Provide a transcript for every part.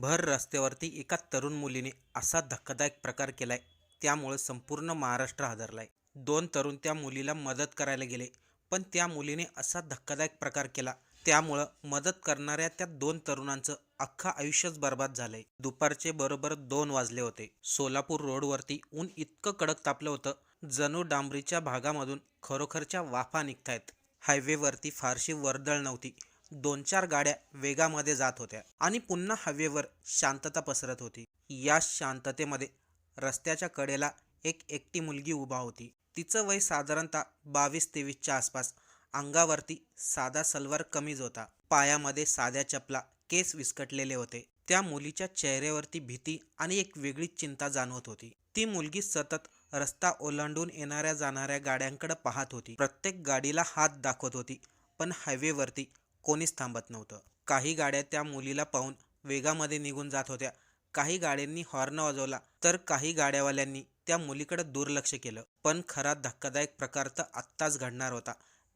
भर रस्त्यावरती एका तरुण मुलीने असा धक्कादायक प्रकार केलाय त्यामुळे संपूर्ण महाराष्ट्र हादरलाय. दोन तरुण त्या मुलीला मदत करायला गेले पण त्या मुलीने असा धक्कादायक प्रकार केला त्यामुळं मदत करणाऱ्या त्या दोन तरुणांचं अख्खं आयुष्यच बर्बाद झालंय. दुपारचे बरोबर दोन वाजले होते. सोलापूर रोडवरती ऊन इतकं कडक तापलं होतं जणू डांबरीच्या भागामधून खरोखरच्या वाफा निघतायत. हायवेवरती फारशी वर्दळ नव्हती. दोन चार गाड्या वेगामध्ये जात होत्या आणि पुन्हा हवेवर शांतता पसरत होती. या शांततेमध्ये रस्त्याच्या कडेला एक एकटी मुलगी उभा होती. तिचं वय साधारणतः बावीस तेवीसच्या आसपास. अंगावरती साधा सलवार कमीज होता. पायामध्ये साध्या चपला केस विस्कटलेले होते. त्या मुलीच्या चेहऱ्यावरती भीती आणि एक वेगळीच चिंता जाणवत होती. ती मुलगी सतत रस्ता ओलांडून येणाऱ्या जाणाऱ्या गाड्यांकडे पाहत होती. प्रत्येक गाडीला हात दाखवत होती पण हायवेवरती कोणीच थांबत नव्हतं. काही गाड्या त्या मुलीला पाहून वेगामध्ये निघून जात होत्या. काही गाड्यांनी हॉर्न वाजवला तर काही गाड्यावाल्यांनी त्या मुलीकडे दुर्लक्ष केलं. पण खरा धक्कादायक प्रकार तर आत्ताच घडणार होता.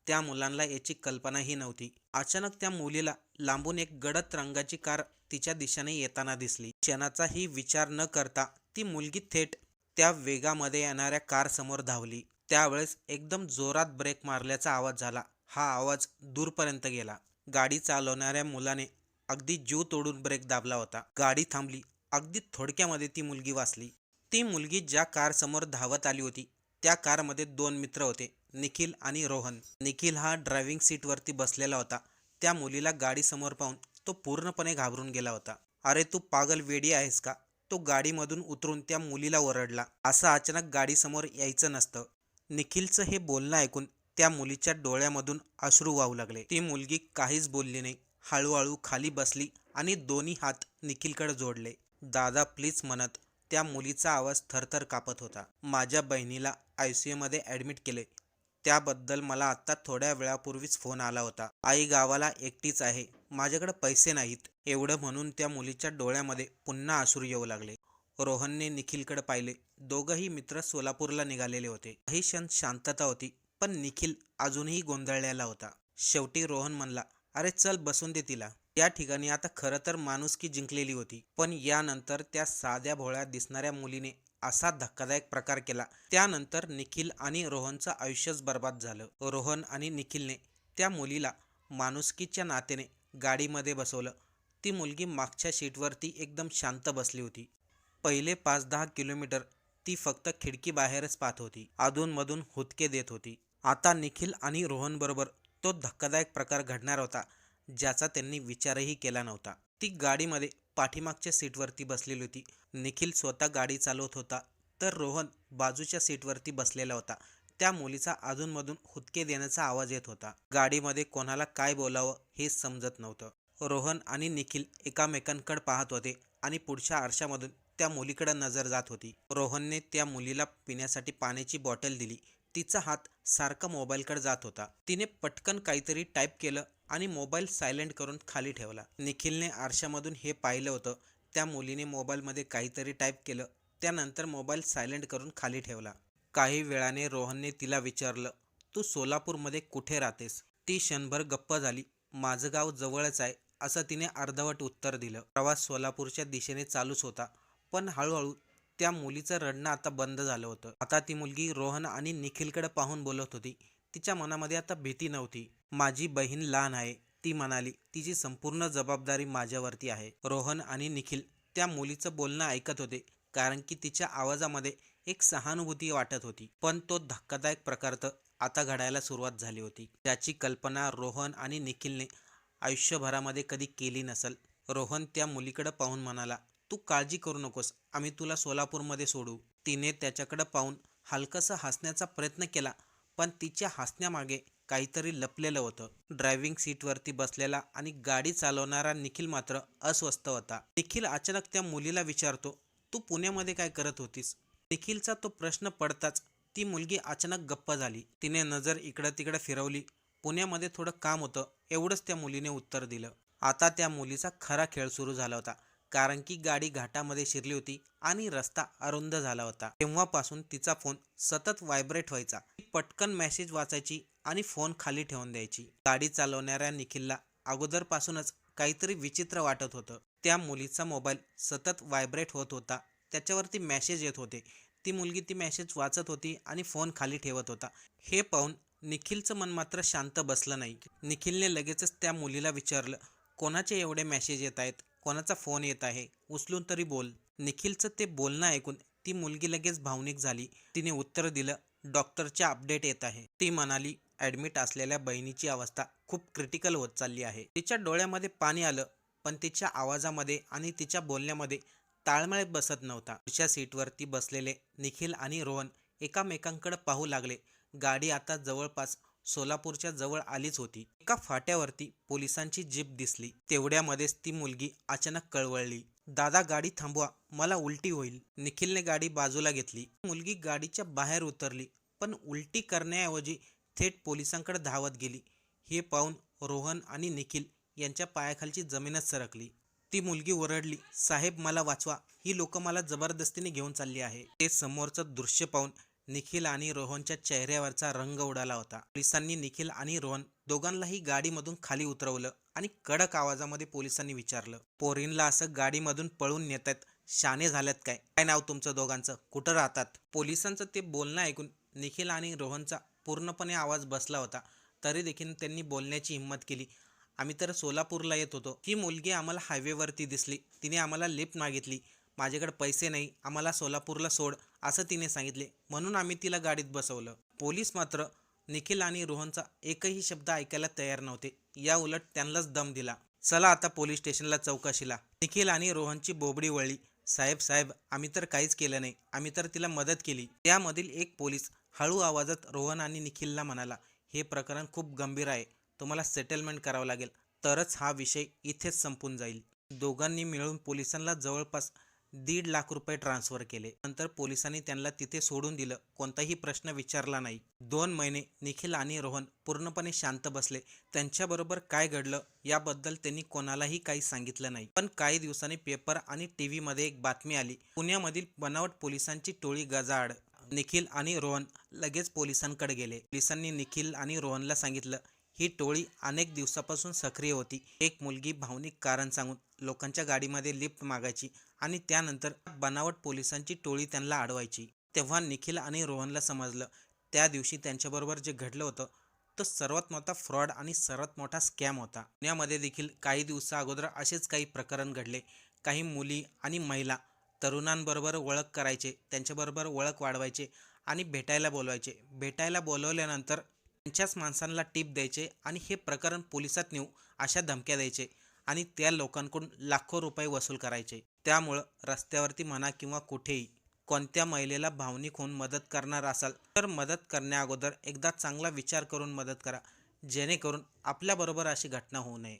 त्या मुलांना याची कल्पनाही नव्हती. अचानक त्या मुलीला लांबून एक गडद रंगाची कार तिच्या दिशेने येताना दिसली. क्षणाचाही विचार न करता ती मुलगी थेट त्या वेगामध्ये येणाऱ्या कार समोर धावली. त्यावेळेस एकदम जोरात ब्रेक मारल्याचा आवाज झाला. हा आवाज दूरपर्यंत गेला. गाडी चालवणाऱ्या मुलाने अगदी जीव तोडून ब्रेक दाबला होता. गाडी थांबली. अगदी थोडक्यामध्ये ती मुलगी वाचली. ती मुलगी ज्या कार समोर धावत आली होती त्या कारमध्ये दोन मित्र होते निखिल आणि रोहन. निखिल हा ड्रायव्हिंग सीटवरती बसलेला होता. त्या मुलीला गाडीसमोर पाहून तो पूर्णपणे घाबरून गेला होता. अरे तू पागल वेडी आहेस का? तो गाडीमधून उतरून त्या मुलीला ओरडला. असं अचानक गाडीसमोर यायचं नसतं. निखिलचं हे बोलणं ऐकून त्या मुलीच्या डोळ्यामधून अश्रू वाहू लागले. ती मुलगी काहीच बोलली नाही. हळूहळू खाली बसली आणि दोन्ही हात निखिलकडे जोडले. दादा प्लीज म्हणत त्या मुलीचा आवाज थरथर कापत होता. माझ्या बहिणीला आय सी यूमध्ये ॲडमिट केले. त्याबद्दल मला आत्ता थोड्या वेळापूर्वीच फोन आला होता. आई गावाला एकटीच आहे. माझ्याकडे पैसे नाहीत. एवढं म्हणून त्या मुलीच्या डोळ्यामध्ये पुन्हा अश्रू येऊ लागले. रोहनने निखिलकडे पाहिले. दोघंही मित्र सोलापूरला निघालेले होते. काही क्षण शांतता होती. पण निखिल अजूनही गोंधळलेला होता. शेवटी रोहन म्हणला अरे चल बसून दे तिला. या ठिकाणी आता खरं तर माणुसकी जिंकलेली होती. पण यानंतर त्या साध्या भोळ्या दिसणाऱ्या मुलीने असा धक्कादायक प्रकार केला. त्यानंतर निखिल आणि रोहनचं आयुष्यच बर्बाद झालं. रोहन आणि निखिलने त्या मुलीला माणुसकीच्या नात्याने गाडीमध्ये बसवलं. ती मुलगी मागच्या सीटवरती एकदम शांत बसली होती. पहिले पाच दहा किलोमीटर ती फक्त खिडकीबाहेरच पाहत होती. अधूनमधून हुदके देत होती. आता निखिल आणि रोहनबरोबर तो धक्कादायक प्रकार घडणार होता ज्याचा त्यांनी विचारही केला नव्हता. ती गाडीमध्ये पाठीमागच्या सीटवरती बसलेली होती. निखिल स्वतः गाडी चालवत होता तर रोहन बाजूच्या सीटवरती बसलेला होता. त्या मुलीचा अधूनमधून हुदके देण्याचा आवाज येत होता. गाडीमध्ये कोणाला काय बोलावं हे समजत नव्हतं. रोहन आणि निखिल एकामेकांकडे पाहत होते आणि पुढच्या आरशामधून त्या मुलीकडे नजर जात होती. रोहनने त्या मुलीला पिण्यासाठी पाण्याची बॉटल दिली. तिचा हात सारखा मोबाईलकडे जात होता. तिने पटकन काहीतरी टाईप केलं आणि मोबाईल सायलेंट करून खाली ठेवला. निखिलने आरशामधून हे पाहिलं होतं. त्या मुलीने मोबाईलमध्ये काहीतरी टाईप केलं. त्यानंतर मोबाईल सायलेंट करून खाली ठेवला. काही वेळाने रोहनने तिला विचारलं तू सोलापूरमध्ये कुठे राहतेस ती क्षणभर गप्प झाली. माझं गाव जवळच आहे असं तिने अर्धवट उत्तर दिलं. प्रवास सोलापूरच्या दिशेने चालूच होता. पण हळूहळू त्या मुलीचं रडणं आता बंद झालं होतं. आता ती मुलगी रोहन आणि निखिलकडे पाहून बोलत होती तिच्या मनामध्ये आता भीती नव्हती. माझी बहीण लहान आहे ती म्हणाली. तिची संपूर्ण जबाबदारी माझ्यावरती आहे. रोहन आणि निखिल त्या मुलीचं बोलणं ऐकत होते कारण की तिच्या आवाजामध्ये एक सहानुभूती वाटत होती. पण तो धक्कादायक प्रकार तर आता घडायला सुरुवात झाली होती. त्याची कल्पना रोहन आणि निखिलने आयुष्यभरामध्ये कधी केली नसल रोहन त्या मुलीकडे पाहून म्हणाला तू काळजी करू नकोस. आम्ही तुला सोलापूरमध्ये सोडू. तिने त्याच्याकडं पाहून हलकंसं हसण्याचा प्रयत्न केला पण तिच्या हसण्यामागे काहीतरी लपलेलं होतं. ड्रायव्हिंग सीटवरती बसलेला आणि गाडी चालवणारा निखिल मात्र अस्वस्थ होता. निखिल अचानक त्या मुलीला विचारतो तू पुण्यामध्ये काय करत होतीस? निखिलचा तो प्रश्न पडताच ती मुलगी अचानक गप्प झाली. तिने नजर इकडं तिकडं फिरवली. पुण्यामध्ये थोडं काम होतं एवढंच त्या मुलीने उत्तर दिलं. आता त्या मुलीचा खरा खेळ सुरू झाला होता. कारण की गाडी घाटामध्ये शिरली होती आणि रस्ता अरुंद झाला होता. तेव्हापासून तिचा फोन सतत व्हायब्रेट व्हायचा. ती पटकन मेसेज वाचायची आणि फोन खाली ठेवून द्यायची. गाडी चालवणाऱ्या निखिलला अगोदरपासूनच काहीतरी विचित्र वाटत होतं. त्या मुलीचा मोबाईल सतत व्हायब्रेट होत होता. त्याच्यावरती मॅसेज येत होते. ती मुलगी ती मॅसेज वाचत होती आणि फोन खाली ठेवत होता. हे पाहून निखिलचं मन मात्र शांत बसलं नाही. निखिलने लगेचच त्या मुलीला विचारलं कोणाचे एवढे मॅसेज येत आहेत? कोणाचा फोन येत आहे? उचलून तरी बोल. निखिलचं ते बोलणं ऐकून ती मुलगी लगेच भावनिक झाली. तिने उत्तर दिलं डॉक्टरच्या अपडेट येत आहे. ती म्हणाली ॲडमिट असलेल्या बहिणीची अवस्था खूप क्रिटिकल होत चालली आहे. तिच्या डोळ्यामध्ये पाणी आलं पण तिच्या आवाजामध्ये आणि तिच्या बोलण्यामध्ये ताळमेळ बसत नव्हता. तिच्या सीटवरती बसलेले निखिल आणि रोहन एकामेकांकडे पाहू लागले. गाडी आता जवळपास सोलापूरच्या जवळ आलीच होती. एका फाट्यावरती पोलिसांची जीप दिसली. तेवढ्यामध्येच ती मुलगी अचानक कळवळली. दादा गाडी थांबवा. मला उलटी होईल. निखिलने गाडी बाजूला घेतली. मुलगी गाडीच्या बाहेर उतरली पण उलटी करण्याऐवजी थेट पोलिसांकडे धावत गेली. हे पाहून रोहन आणि निखिल यांच्या पायाखालची जमीनच सरकली. ती मुलगी ओरडली साहेब मला वाचवा. ही लोक मला जबरदस्तीने घेऊन चालली आहे. ते समोरचं दृश्य पाहून निखिल आणि रोहनच्या चेहऱ्यावरचा रंग उडाला होता. पोलिसांनी निखिल आणि रोहन दोघांनाही गाडीमधून खाली उतरवलं आणि कडक आवाजामध्ये पोलिसांनी विचारलं पोरींला असं गाडीमधून पळून नेतात शाने झाल्यात काय? काय नाव तुमचं दोघांचं? कुठं राहतात? पोलिसांचं ते बोलणं ऐकून निखिल आणि रोहनचा पूर्णपणे आवाज बसला होता. तरी देखील त्यांनी बोलण्याची हिंमत केली. आम्ही तर सोलापूरला येत होतो. ही मुलगी आम्हाला हायवेवरती दिसली. तिने आम्हाला लिफ्ट मागितली. माझ्याकडे पैसे नाही. आम्हाला सोलापूरला सोड. असं तिने सांगितले. म्हणून आम्ही तिला गाडीत बसवलं. पोलीस मात्र निखिल आणि रोहनचा एकही शब्द ऐकायला तयार नव्हते. या उलट त्यांनाच दम दिला. चला आता पोलीस स्टेशनला चौकशीला. निखिल आणि रोहनची बोबडी वळली. साहेब साहेब आम्ही तर काहीच केलं नाही. आम्ही तर तिला मदत केली. त्यामधील एक पोलीस हळू आवाजात रोहन आणि निखिलला म्हणाला हे प्रकरण खूप गंभीर आहे. तुम्हाला सेटलमेंट करावं लागेल. तरच हा विषय इथेच संपून जाईल. दोघांनी मिळून पोलिसांना जवळपास दीड लाख रुपये ट्रान्स्फर केले. नंतर पोलिसांनी त्यांना तिथे सोडून दिलं. कोणताही प्रश्न विचारला नाही. दोन महिने निखिल आणि रोहन पूर्णपणे शांत बसले. त्यांच्याबरोबर काय घडलं याबद्दल त्यांनी कोणालाही काही सांगितलं नाही. पण काही दिवसांनी पेपर आणि टी व्हीमध्ये एक बातमी आली. पुण्यामधील बनावट पोलिसांची टोळी गजाआड. निखिल आणि रोहन लगेच पोलिसांकडे गेले. पोलिसांनी निखिल आणि रोहनला सांगितलं ही टोळी अनेक दिवसापासून सक्रिय होती. एक मुलगी भावनिक कारण सांगून लोकांच्या गाडीमध्ये लिफ्ट मागायची. आणि त्यानंतर बनावट पोलिसांची टोळी त्यांना अडवायची. तेव्हा निखिल आणि रोहनला समजलं. त्या दिवशी त्यांच्याबरोबर जे घडलं होतं तो सर्वात मोठा फ्रॉड आणि सर्वात मोठा स्कॅम होता. पुण्यामध्ये देखील काही दिवसा अगोदर असेच काही प्रकरण घडले. काही मुली आणि महिला तरुणांबरोबर ओळख करायचे त्यांच्याबरोबर ओळख वाढवायचे आणि भेटायला बोलवायचे. भेटायला बोलवल्यानंतर त्यांच्याच माणसांना टीप द्यायचे आणि हे प्रकरण पोलिसात नेऊ अशा धमक्या द्यायचे. आणि त्या लोकांकडून लाखो रुपये वसूल करायचे. त्यामुळं रस्त्यावरती म्हणा किंवा कुठेही कोणत्या महिलेला भावनिक होऊन मदत करणार असाल तर मदत करण्याअगोदर एकदा चांगला विचार करून मदत करा. जेणेकरून आपल्याबरोबर अशी घटना होऊ नये.